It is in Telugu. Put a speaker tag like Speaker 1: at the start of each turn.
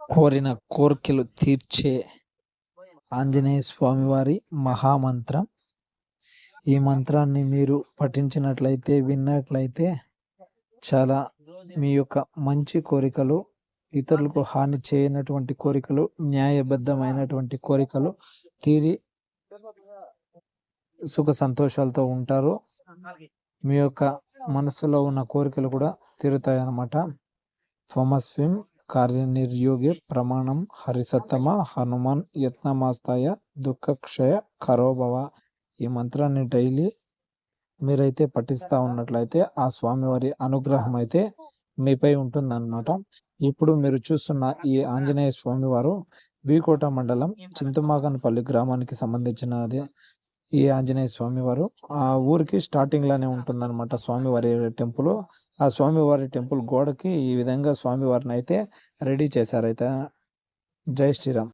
Speaker 1: కోరిన కోర్కెలు తీర్చే ఆంజనేయ స్వామివారి మహామంత్రం. ఈ మంత్రాన్ని మీరు పఠించినట్లయితే విన్నట్లయితే చాలా మీ యొక్క మంచి కోరికలు ఇతరులకు హాని చేయనటువంటి కోరికలు న్యాయబద్ధమైనటువంటి కోరికలు తీరి సుఖ సంతోషాలతో ఉంటారు. మీ యొక్క మనసులో ఉన్న కోరికలు కూడా తీరుతాయి అన్నమాట స్విమ్ కార్యనిర్యోగే ప్రమాణం హరిసత్తమ హనుమాన్ యత్నమాస్తాయ దుఃఖక్షయ కరోభవ. ఈ మంత్రాన్ని డైలీ మీరైతే పఠిస్తూ ఉన్నట్లయితే ఆ స్వామివారి అనుగ్రహం అయితే మీపై ఉంటుందన్నమాట. ఇప్పుడు మీరు చూస్తున్న ఈ ఆంజనేయ స్వామివారు బీకోట మండలం చింతమాగనపల్లి గ్రామానికి సంబంధించినది. ఈ ఆంజనేయ స్వామివారు ఆ ఊరికి స్టార్టింగ్లోనే ఉంటుందన్నమాట స్వామివారి టెంపుల్. ఆ స్వామివారి టెంపుల్ గోడకి ఈ విధంగా స్వామివారిని అయితే రెడీ చేశారైతే. జై శ్రీరామ్.